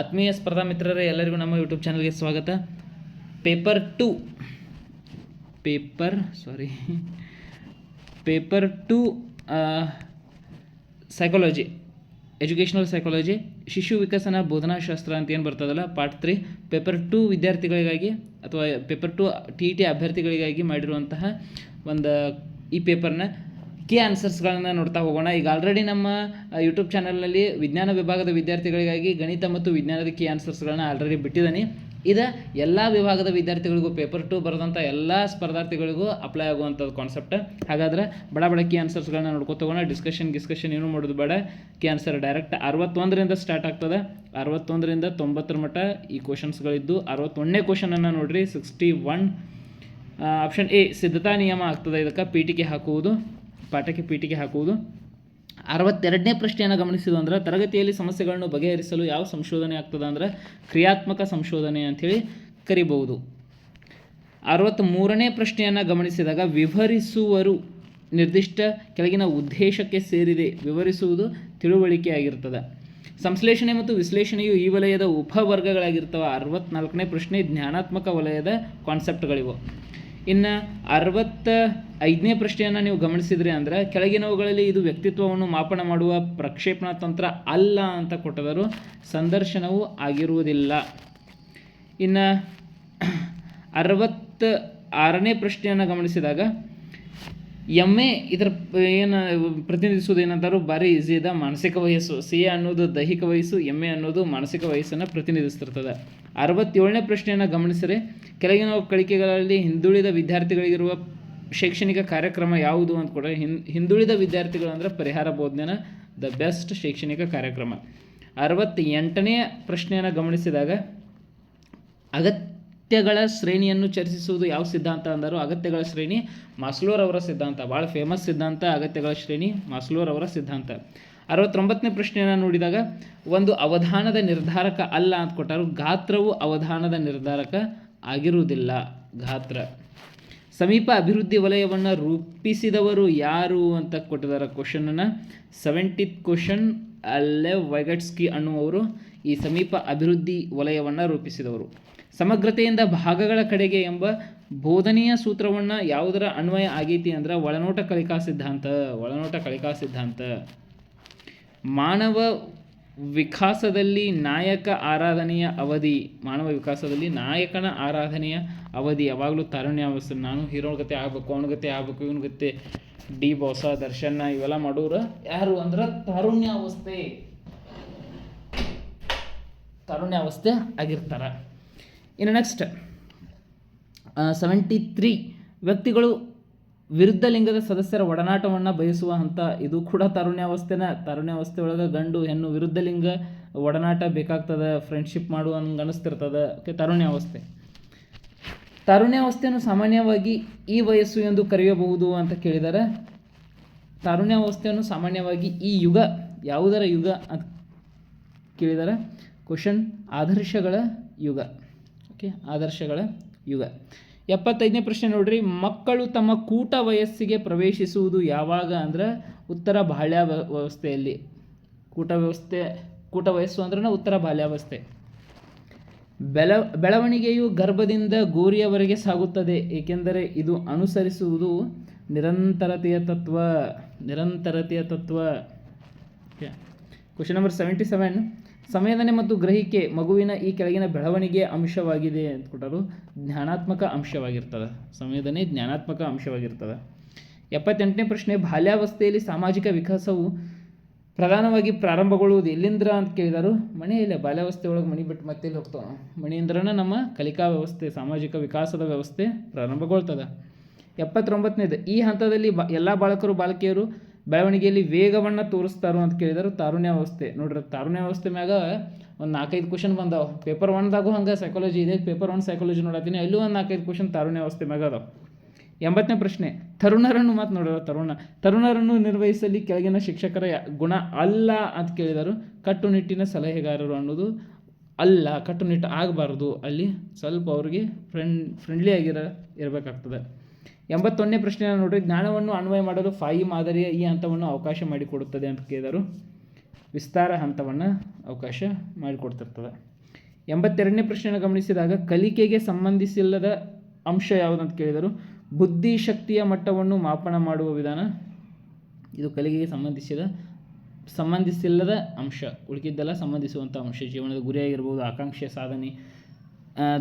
ಆತ್ಮೀಯ ಸ್ಪರ್ಧಾ ಮಿತ್ರರೇ, ಎಲ್ಲರಿಗೂ ನಮ್ಮ ಯೂಟ್ಯೂಬ್ ಚಾನಲ್ಗೆ ಸ್ವಾಗತ. Paper two paper sorry paper two psychology educational psychology ಶಿಶು ವಿಕಸನ ಬೋಧನಾಶಾಸ್ತ್ರ ಅಂತ ಏನು ಬರ್ತದಲ್ಲ ಪಾರ್ಟ್ ತ್ರೀ ಪೇಪರ್ ಟು ವಿದ್ಯಾರ್ಥಿಗಳಿಗಾಗಿ ಅಥವಾ paper two T E T ಅಭ್ಯರ್ಥಿಗಳಿಗಾಗಿ ಮಾಡಿರುವಂತಹ ಒಂದು ಈ ಪೇಪರ್ನ ಕೀ ಆನ್ಸರ್ಸ್ಗಳನ್ನು ನೋಡ್ತಾ ಹೋಗೋಣ. ಈಗ ಆಲ್ರೆಡಿ ನಮ್ಮ ಯೂಟ್ಯೂಬ್ ಚಾನಲ್ನಲ್ಲಿ ವಿಜ್ಞಾನ ವಿಭಾಗದ ವಿದ್ಯಾರ್ಥಿಗಳಿಗಾಗಿ ಗಣಿತ ಮತ್ತು ವಿಜ್ಞಾನದ ಕೀ ಆನ್ಸರ್ಸ್ಗಳನ್ನ ಆಲ್ರೆಡಿ ಬಿಟ್ಟಿದ್ದೀನಿ. ಇದು ಎಲ್ಲ ವಿಭಾಗದ ವಿದ್ಯಾರ್ಥಿಗಳಿಗೂ ಪೇಪರ್ ಟು ಬರೆದಂಥ ಎಲ್ಲ ಸ್ಪರ್ಧಾರ್ಥಿಗಳಿಗೂ ಅಪ್ಲೈ ಆಗುವಂಥದ್ದು ಕಾನ್ಸೆಪ್ಟ್ ಹಾಗಾದ್ರೆ ಬಡ ಬಡ ಕೀ ಆನ್ಸರ್ಸ್ಗಳನ್ನ ನೋಡ್ಕೊತ ಹೋಗೋಣ. ಡಿಸ್ಕಷನ್ ಗಿಸ್ಕಷನ್ ಏನು ಮಾಡೋದು ಬೇಡ. ಕೀ ಆನ್ಸರ್ ಡೈರೆಕ್ಟ್ ಅರವತ್ತೊಂದರಿಂದ ಸ್ಟಾರ್ಟ್ ಆಗ್ತದೆ. ಅರವತ್ತೊಂದರಿಂದ ತೊಂಬತ್ತರ ಮಟ್ಟ ಈ ಕ್ವಶನ್ಸ್ಗಳಿದ್ದು ಅರವತ್ತೊಂದನೇ ಕ್ವಶನನ್ನು ನೋಡಿರಿ. ಸಿಕ್ಸ್ಟಿ ಒನ್ ಆಪ್ಷನ್ ಎ ಸಿದ್ಧತಾ ನಿಯಮ ಆಗ್ತದೆ. ಇದಕ್ಕೆ ಪೀಠಿಕೆ ಹಾಕುವುದು. ಪಾಠಕ್ಕೆ ಪೀಠಿಗೆ ಹಾಕುವುದು. ಅರವತ್ತೆರಡನೇ ಪ್ರಶ್ನೆಯನ್ನು ಗಮನಿಸಿದ್ದು ಅಂದರೆ ತರಗತಿಯಲ್ಲಿ ಸಮಸ್ಯೆಗಳನ್ನು ಬಗೆಹರಿಸಲು ಯಾವ ಸಂಶೋಧನೆ ಆಗ್ತದೆ ಅಂದ್ರೆ ಕ್ರಿಯಾತ್ಮಕ ಸಂಶೋಧನೆ ಅಂಥೇಳಿ ಕರಿಬಹುದು. ಅರವತ್ತ್ಮೂರನೇ ಪ್ರಶ್ನೆಯನ್ನು ಗಮನಿಸಿದಾಗ ವಿವರಿಸುವರು ನಿರ್ದಿಷ್ಟ ಕೆಳಗಿನ ಉದ್ದೇಶಕ್ಕೆ ಸೇರಿದೆ. ವಿವರಿಸುವುದು ತಿಳುವಳಿಕೆ ಆಗಿರ್ತದೆ. ಸಂಶ್ಲೇಷಣೆ ಮತ್ತು ವಿಶ್ಲೇಷಣೆಯು ಈ ವಲಯದ ಉಪವರ್ಗಗಳಾಗಿರ್ತವೆ. ಅರವತ್ನಾಲ್ಕನೇ ಪ್ರಶ್ನೆ ಜ್ಞಾನಾತ್ಮಕ ವಲಯದ ಕಾನ್ಸೆಪ್ಟ್ಗಳಿವು ಇನ್ನು ಅರವತ್ತ ಐದನೇ ಪ್ರಶ್ನೆಯನ್ನು ನೀವು ಗಮನಿಸಿದ್ರಿ ಅಂದ್ರೆ ಕೆಳಗಿನವುಗಳಲ್ಲಿ ಇದು ವ್ಯಕ್ತಿತ್ವವನ್ನು ಮಾಪನ ಮಾಡುವ ಪ್ರಕ್ಷೇಪಣಾ ತಂತ್ರ ಅಲ್ಲ ಅಂತ ಕೊಟ್ಟವರು ಸಂದರ್ಶನವು ಆಗಿರುವುದಿಲ್ಲ. ಇನ್ನು ಅರವತ್ತ ಆರನೇ ಪ್ರಶ್ನೆಯನ್ನು ಗಮನಿಸಿದಾಗ ಎಂ ಎ ಇದರ ಏನು ಪ್ರತಿನಿಧಿಸುವುದು ಏನಂತಾರೋ ಭಾರಿ ಈಸಿ ಇದೆ. ಮಾನಸಿಕ ವಯಸ್ಸು ಸಿ ಎ ಅನ್ನೋದು ದೈಹಿಕ ವಯಸ್ಸು, ಎಮ್ಮೆ ಅನ್ನೋದು ಮಾನಸಿಕ ವಯಸ್ಸನ್ನು ಪ್ರತಿನಿಧಿಸ್ತಿರ್ತದೆ. ಅರವತ್ತೇಳನೇ ಪ್ರಶ್ನೆಯನ್ನು ಗಮನಿಸಿದರೆ ಕೆಳಗಿನ ಕಳಿಕೆಗಳಲ್ಲಿ ಹಿಂದುಳಿದ ವಿದ್ಯಾರ್ಥಿಗಳಿಗಿರುವ ಶೈಕ್ಷಣಿಕ ಕಾರ್ಯಕ್ರಮ ಯಾವುದು ಅಂತ ಕೂಡ ಹಿಂದ್ ಹಿಂದುಳಿದ ವಿದ್ಯಾರ್ಥಿಗಳು ಅಂದರೆ ಪರಿಹಾರ ಬೋಧನೆನ ದ ಬೆಸ್ಟ್ ಶೈಕ್ಷಣಿಕ ಕಾರ್ಯಕ್ರಮ. ಅರವತ್ತೆಂಟನೇ ಪ್ರಶ್ನೆಯನ್ನು ಗಮನಿಸಿದಾಗ ಅಗತ್ಯಗಳ ಶ್ರೇಣಿಯನ್ನು ಚರ್ಚಿಸುವುದು ಯಾವ ಸಿದ್ಧಾಂತ ಅಂದರು ಅಗತ್ಯಗಳ ಶ್ರೇಣಿ ಮಾಸ್ಲೋರ್ ಅವರ ಸಿದ್ಧಾಂತ. ಭಾಳ ಫೇಮಸ್ ಸಿದ್ಧಾಂತ, ಅಗತ್ಯಗಳ ಶ್ರೇಣಿ ಮಾಸ್ಲೋರ್ ಅವರ ಸಿದ್ಧಾಂತ. ಅರವತ್ತೊಂಬತ್ತನೇ ಪ್ರಶ್ನೆಯನ್ನು ನೋಡಿದಾಗ, ಒಂದು ಅವಧಾನದ ನಿರ್ಧಾರಕ ಅಲ್ಲ ಅಂತ ಕೊಟ್ಟರು. ಗಾತ್ರವು ಅವಧಾನದ ನಿರ್ಧಾರಕ ಆಗಿರುವುದಿಲ್ಲ. ಗಾತ್ರ. ಸಮೀಪ ಅಭಿವೃದ್ಧಿ ವಲಯವನ್ನು ರೂಪಿಸಿದವರು ಯಾರು ಅಂತ ಕೊಟ್ಟಿದ್ದಾರೆ ಕ್ವಶನನ್ನು ಸೆವೆಂಟಿತ್ ಕ್ವಶನ್ ಅಲ್ಲೇ ವೈಗಟ್ಸ್ಕಿ ಅನ್ನುವರು ಈ ಸಮೀಪ ಅಭಿವೃದ್ಧಿ ವಲಯವನ್ನು ರೂಪಿಸಿದವರು. ಸಮಗ್ರತೆಯಿಂದ ಭಾಗಗಳ ಕಡೆಗೆ ಎಂಬ ಬೋಧನೆಯ ಸೂತ್ರವನ್ನು ಯಾವುದರ ಅನ್ವಯ ಆಗೈತಿ ಅಂದ್ರೆ ಒಳನೋಟ ಕಲಿಕಾ ಸಿದ್ಧಾಂತ, ಒಳನೋಟ ಕಲಿಕಾ ಸಿದ್ಧಾಂತ. ಮಾನವ ವಿಕಾಸದಲ್ಲಿ ನಾಯಕ ಆರಾಧನೆಯ ಅವಧಿ, ಮಾನವ ವಿಕಾಸದಲ್ಲಿ ನಾಯಕನ ಆರಾಧನೆಯ ಅವಧಿ, ಯಾವಾಗಲೂ ತಾರುಣ್ಯಾವಸ್ಥೆ ನಾನು ಹೀರೋ ಗತೆ ಆಗಬೇಕು, ಅವನ ಗತೆ ಆಗಬೇಕು, ಇವನ ಗತೆ, ಡಿ ಬೋಸ, ದರ್ಶನ, ಇವೆಲ್ಲ ಮಾಡೋರು ಯಾರು ಅಂದ್ರೆ ತಾರುಣ್ಯಾವಸ್ಥೆ. ತಾರುಣ್ಯಾವಸ್ಥೆ ಆಗಿರ್ತಾರ. ಇನ್ನು ನೆಕ್ಸ್ಟ್ ಸೆವೆಂಟಿ ತ್ರೀ ವ್ಯಕ್ತಿಗಳು ವಿರುದ್ಧ ಲಿಂಗದ ಸದಸ್ಯರ ಒಡನಾಟವನ್ನು ಬಯಸುವ ಹಂತ ಇದು ಕೂಡ ತಾರುಣ್ಯಾವಸ್ಥೆನ, ತಾರುಣ್ಯಾವಸ್ಥೆ ಒಳಗೆ ಗಂಡು ಹೆಣ್ಣು ವಿರುದ್ಧ ಲಿಂಗ ಒಡನಾಟ ಬೇಕಾಗ್ತದೆ ಫ್ರೆಂಡ್ಶಿಪ್ ಮಾಡುವ ಹಂಗೆ ಅನಿಸ್ತಿರ್ತದೆ ಓಕೆ ತಾರುಣ್ಯಾವಸ್ಥೆ. ತಾರುಣ್ಯಾವಸ್ಥೆಯನ್ನು ಸಾಮಾನ್ಯವಾಗಿ ಈ ವಯಸ್ಸು ಎಂದು ಕರೆಯಬಹುದು ಅಂತ ಕೇಳಿದರೆ. ತಾರುಣ್ಯಾವಸ್ಥೆಯನ್ನು ಸಾಮಾನ್ಯವಾಗಿ ಈ ಯುಗ, ಯಾವುದರ ಯುಗ ಅಂತ ಕೇಳಿದರೆ. ಕ್ವಶನ್ ಆದರ್ಶಗಳ ಯುಗ. ಓಕೆ ಆದರ್ಶಗಳ ಯುಗ. ಎಪ್ಪತ್ತೈದನೇ ಪ್ರಶ್ನೆ ನೋಡ್ರಿ, ಮಕ್ಕಳು ತಮ್ಮ ಕೂಟ ವಯಸ್ಸಿಗೆ ಪ್ರವೇಶಿಸುವುದು ಯಾವಾಗ ಅಂದ್ರೆ ಉತ್ತರ ಬಾಲ್ಯ ವ್ಯವಸ್ಥೆಯಲ್ಲಿ. ಕೂಟ ವ್ಯವಸ್ಥೆ, ಕೂಟ ವಯಸ್ಸು ಅಂದ್ರೆ ಉತ್ತರ ಬಾಲ್ಯಾವಸ್ಥೆ ಬೆಳ, ಬೆಳವಣಿಗೆಯು ಗರ್ಭದಿಂದ ಗೋರಿಯವರೆಗೆ ಸಾಗುತ್ತದೆ, ಏಕೆಂದರೆ ಇದು ಅನುಸರಿಸುವುದು ನಿರಂತರತೆಯ ತತ್ವ ನಿರಂತರತೆಯ ತತ್ವ. ಕ್ವಶನ್ ನಂಬರ್ ಸೆವೆಂಟಿ ಸೆವೆನ್ ಸಂವೇದನೆ ಮತ್ತು ಗ್ರಹಿಕೆ ಮಗುವಿನ ಈ ಕೆಳಗಿನ ಬೆಳವಣಿಗೆಯ ಅಂಶವಾಗಿದೆ ಅಂತ ಕೊಟ್ಟರು ಜ್ಞಾನಾತ್ಮಕ ಅಂಶವಾಗಿರ್ತದೆ. ಸಂವೇದನೆ ಜ್ಞಾನಾತ್ಮಕ ಅಂಶವಾಗಿರ್ತದೆ. ಎಪ್ಪತ್ತೆಂಟನೇ ಪ್ರಶ್ನೆ, ಬಾಲ್ಯಾವಸ್ಥೆಯಲ್ಲಿ ಸಾಮಾಜಿಕ ವಿಕಾಸವು ಪ್ರಧಾನವಾಗಿ ಪ್ರಾರಂಭಗೊಳ್ಳುವುದು ಎಲ್ಲಿಂದ್ರ ಅಂತ ಕೇಳಿದರು. ಮನೆಯಲ್ಲೇ ಬಾಲ್ಯಾವಸ್ಥೆ ಒಳಗೆ ಮನೆ ಬಿಟ್ಟು ಮತ್ತೆ ಇಲ್ಲಿ ಹೋಗ್ತಾವೆ? ಮಣಿಯಿಂದ್ರನ ನಮ್ಮ ಕಲಿಕಾ ವ್ಯವಸ್ಥೆ, ಸಾಮಾಜಿಕ ವಿಕಾಸದ ವ್ಯವಸ್ಥೆ ಪ್ರಾರಂಭಗೊಳ್ತದೆ. ಎಪ್ಪತ್ತೊಂಬತ್ತನೇದು, ಈ ಹಂತದಲ್ಲಿ ಬ ಎಲ್ಲ ಬಾಲಕರು, ಬಾಲಕಿಯರು ಬೆಳವಣಿಗೆಯಲ್ಲಿ ವೇಗವನ್ನು ತೋರಿಸ್ತಾರೋ ಅಂತ ಕೇಳಿದರು ತಾರುಣ್ಯಾವಸ್ಥೆ ನೋಡ್ರಿ ತಾರುಣ್ಯಾವಸ್ಥೆ ಮ್ಯಾಗ ಒಂದು ನಾಲ್ಕೈದು ಕ್ವಶನ್ ಬಂದಾವೆ. ಪೇಪರ್ ಒನ್ದಾಗೂ ಹಂಗೆ ಸೈಕಾಲಜಿ ಇದೆ. ಪೇಪರ್ ಒನ್ ಸೈಕಾಲಜಿ ನೋಡತ್ತೀನಿ. ಅಲ್ಲೂ ಒಂದು ನಾಲ್ಕೈದು ಕ್ವಶನ್ ತಾರುಣ್ಯಾವಸ್ಥೆ ಮ್ಯಾಗ ಅದಾವ. ಎಂಬತ್ತನೇ ಪ್ರಶ್ನೆ, ತರುಣರನ್ನು ಮಾತು ನೋಡಿದ್ರು ತರುಣ. ತರುಣರನ್ನು ನಿರ್ವಹಿಸಲಿ ಕೆಳಗಿನ ಶಿಕ್ಷಕರ ಗುಣ ಅಲ್ಲ ಅಂತ ಕೇಳಿದರು. ಕಟ್ಟುನಿಟ್ಟಿನ ಸಲಹೆಗಾರರು ಅನ್ನೋದು ಅಲ್ಲ, ಕಟ್ಟುನಿಟ್ಟು ಆಗಬಾರ್ದು. ಅಲ್ಲಿ ಸ್ವಲ್ಪ ಅವ್ರಿಗೆ ಫ್ರೆಂಡ್ ಫ್ರೆಂಡ್ಲಿ ಆಗಿರ ಇರಬೇಕಾಗ್ತದೆ. ಎಂಬತ್ತೊಂದನೇ ಪ್ರಶ್ನೆ ನೋಡ್ರಿ, ಜ್ಞಾನವನ್ನು ಅನ್ವಯ ಮಾಡಲು ಫಾಯಿ ಮಾದರಿಯ ಈ ಹಂತವನ್ನು ಅವಕಾಶ ಮಾಡಿಕೊಡುತ್ತದೆ ಅಂತ ಕೇಳಿದರು. ವಿಸ್ತಾರ ಹಂತವನ್ನು ಅವಕಾಶ ಮಾಡಿಕೊಡ್ತಿರ್ತದೆ. ಎಂಬತ್ತೆರಡನೇ ಪ್ರಶ್ನೆಯನ್ನು ಗಮನಿಸಿದಾಗ, ಕಲಿಕೆಗೆ ಸಂಬಂಧಿಸಿಲ್ಲದ ಅಂಶ ಯಾವುದಂತ ಕೇಳಿದರು. ಬುದ್ಧಿ ಶಕ್ತಿಯ ಮಟ್ಟವನ್ನು ಮಾಪನ ಮಾಡುವ ವಿಧಾನ, ಇದು ಕಲಿಕೆಗೆ ಸಂಬಂಧಿಸಿದ, ಸಂಬಂಧಿಸಿಲ್ಲದ ಅಂಶ. ಉಳಿಕಿದ್ದೆಲ್ಲ ಸಂಬಂಧಿಸುವಂಥ ಅಂಶ. ಜೀವನದ ಗುರಿಯಾಗಿರ್ಬೋದು ಆಕಾಂಕ್ಷೆಯ ಸಾಧನೆ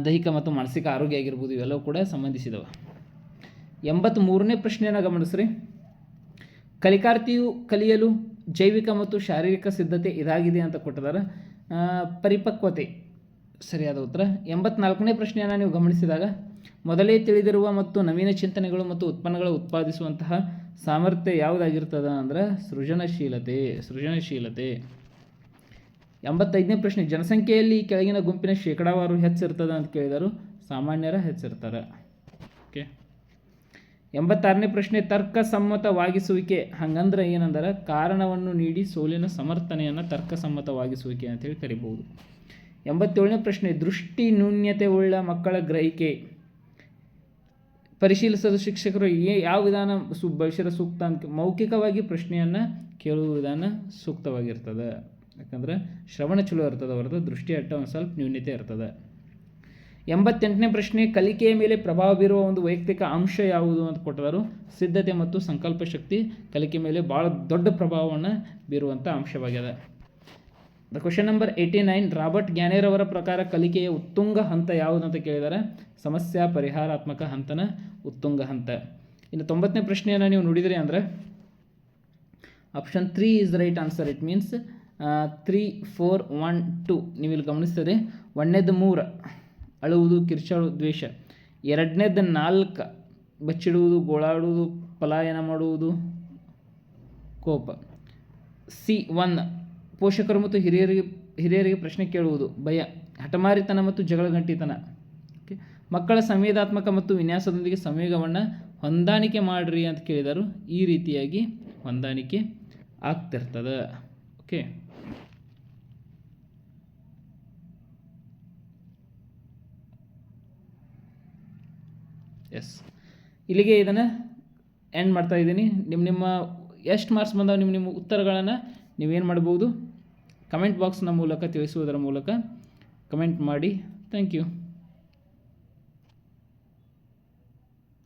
ದೈಹಿಕ ಮತ್ತು ಮಾನಸಿಕ ಆರೋಗ್ಯ ಆಗಿರ್ಬೋದು, ಇವೆಲ್ಲವೂ ಕೂಡ ಸಂಬಂಧಿಸಿದವು. ಎಂಬತ್ತ್ಮೂರನೇ ಪ್ರಶ್ನೆಯನ್ನು ಗಮನಿಸ್ರಿ? ಕಲಿಕಾರ್ಥಿಯು ಕಲಿಯಲು ಜೈವಿಕ ಮತ್ತು ಶಾರೀರಿಕ ಸಿದ್ಧತೆ ಇದಾಗಿದೆ ಅಂತ ಕೊಟ್ಟಿದ್ದಾರೆ. ಪರಿಪಕ್ವತೆ. ಸರಿಯಾದ ಉತ್ತರ. ಎಂಬತ್ನಾಲ್ಕನೇ ಪ್ರಶ್ನೆಯನ್ನು ನೀವು ಗಮನಿಸಿದಾಗ? ಮೊದಲೇ ತಿಳಿದಿರುವ ಮತ್ತು ನವೀನ ಚಿಂತನೆಗಳು ಮತ್ತು ಉತ್ಪನ್ನಗಳು ಉತ್ಪಾದಿಸುವಂತಹ ಸಾಮರ್ಥ್ಯ ಯಾವುದಾಗಿರ್ತದ ಅಂದ್ರೆ ಸೃಜನಶೀಲತೆ ಸೃಜನಶೀಲತೆ. ಎಂಬತ್ತೈದನೇ ಪ್ರಶ್ನೆ, ಜನಸಂಖ್ಯೆಯಲ್ಲಿ ಕೆಳಗಿನ ಗುಂಪಿನ ಶೇಕಡಾವಾರು ಹೆಚ್ಚಿರ್ತದೆ ಅಂತ ಕೇಳಿದರು. ಸಾಮಾನ್ಯರ ಹೆಚ್ಚಿರ್ತಾರೆ. ಎಂಬತ್ತಾರನೇ ಪ್ರಶ್ನೆ, ತರ್ಕಸಮ್ಮತವಾಗಿಸುವಿಕೆ. ಹಂಗಂದ್ರೆ ಏನಂದ್ರೆ, ಕಾರಣವನ್ನು ನೀಡಿ ಸೋಲಿನ ಸಮರ್ಥನೆಯನ್ನು ತರ್ಕಸಮ್ಮತವಾಗಿಸುವಿಕೆ ಅಂತೇಳಿ ಕರಿಬಹುದು. ಎಂಬತ್ತೇಳನೇ ಪ್ರಶ್ನೆ ದೃಷ್ಟಿ ನ್ಯೂನ್ಯತೆ ಉಳ್ಳ ಮಕ್ಕಳ ಗ್ರಹಿಕೆ. ಪರಿಶೀಲಿಸಲು ಶಿಕ್ಷಕರು ಏ, ಯಾವ ವಿಧಾನ ಸು, ಭವಿಷ್ಯದ ಸೂಕ್ತ ಅಂತ ಮೌಖಿಕವಾಗಿ ಪ್ರಶ್ನೆಯನ್ನು ಕೇಳುವ ವಿಧಾನ ಸೂಕ್ತವಾಗಿರ್ತದೆ. ಯಾಕಂದ್ರೆ, ಶ್ರವಣ ಚಲೋ ಇರ್ತದೆ ಹೊರತು, ದೃಷ್ಟಿ ಅಟ್ಟ ಒಂದು ಸ್ವಲ್ಪ ನ್ಯೂನ್ಯತೆ ಇರ್ತದೆ. ಎಂಬತ್ತೆಂಟನೇ ಪ್ರಶ್ನೆ, ಕಲಿಕೆಯ ಮೇಲೆ ಪ್ರಭಾವ ಬೀರುವ ಒಂದು ವೈಯಕ್ತಿಕ ಅಂಶ ಯಾವುದು ಅಂತ ಕೊಟ್ಟವರು ಸಿದ್ಧತೆ ಮತ್ತು ಸಂಕಲ್ಪ ಶಕ್ತಿ ಕಲಿಕೆ ಮೇಲೆ ಭಾಳ ದೊಡ್ಡ ಪ್ರಭಾವವನ್ನು ಬೀರುವಂಥ ಅಂಶವಾಗಿದೆ. The question number eighty nine Robert ಗ್ಯಾನೇರವರ ಪ್ರಕಾರ ಕಲಿಕೆಯ ಉತ್ತುಂಗ ಹಂತ ಯಾವುದು ಅಂತ ಕೇಳಿದ್ದಾರೆ. ಸಮಸ್ಯೆ ಪರಿಹಾರಾತ್ಮಕ ಹಂತನ ಉತ್ತುಂಗ ಹಂತ. ಇನ್ನು ತೊಂಬತ್ತನೇ ಪ್ರಶ್ನೆಯನ್ನು ನೀವು ನೋಡಿದ್ರಿ ಅಂದರೆ option three is right answer it means three four one two ನೀವು ಇಲ್ಲಿ ಗಮನಿಸ್ತೀರಿ. ಒಂದೇದು ಮೂರು. ಅಳುವುದು ಕಿರ್ಚಾಳು ದ್ವೇಷ. ಎರಡನೇದ ನಾಲ್ಕು, ಬಚ್ಚಿಡುವುದು, ಗೋಳಾಡುವುದು, ಪಲಾಯನ ಮಾಡುವುದು, ಕೋಪ. ಸಿ, ಒನ್, ಪೋಷಕರು ಮತ್ತು ಹಿರಿಯರಿಗೆ ಹಿರಿಯರಿಗೆ ಪ್ರಶ್ನೆ ಕೇಳುವುದು, ಭಯ, ಹಠಮಾರಿತನ ಮತ್ತು ಜಗಳಗಂಟಿತನ. ಓಕೆ ಮಕ್ಕಳ ಸಂವೇದಾತ್ಮಕ ಮತ್ತು ವಿನ್ಯಾಸದೊಂದಿಗೆ ಸಂವೇಗವನ್ನು ಹೊಂದಾಣಿಕೆ ಮಾಡಿರಿ ಅಂತ ಕೇಳಿದರು. ಈ ರೀತಿಯಾಗಿ ಹೊಂದಾಣಿಕೆ ಆಗ್ತಿರ್ತದೆ. ಓಕೆ ಎಸ್ ಇಲ್ಲಿಗೆ ಇದನ್ನು ಎಂಡ್ ಮಾಡ್ತಾ ಇದ್ದೀನಿ. ನಿಮ್ಮ ನಿಮ್ಮ ಎಷ್ಟು ಮಾರ್ಕ್ಸ್ ಬಂದಾವೆ ನಿಮ್ಮ ನಿಮ್ಮ ಉತ್ತರಗಳನ್ನು ನೀವೇನು ಮಾಡ್ಬೋದು? ಕಮೆಂಟ್ ಬಾಕ್ಸ್ನ ಮೂಲಕ ತಿಳಿಸುವುದರ ಮೂಲಕ ಕಮೆಂಟ್ ಮಾಡಿ. Thank you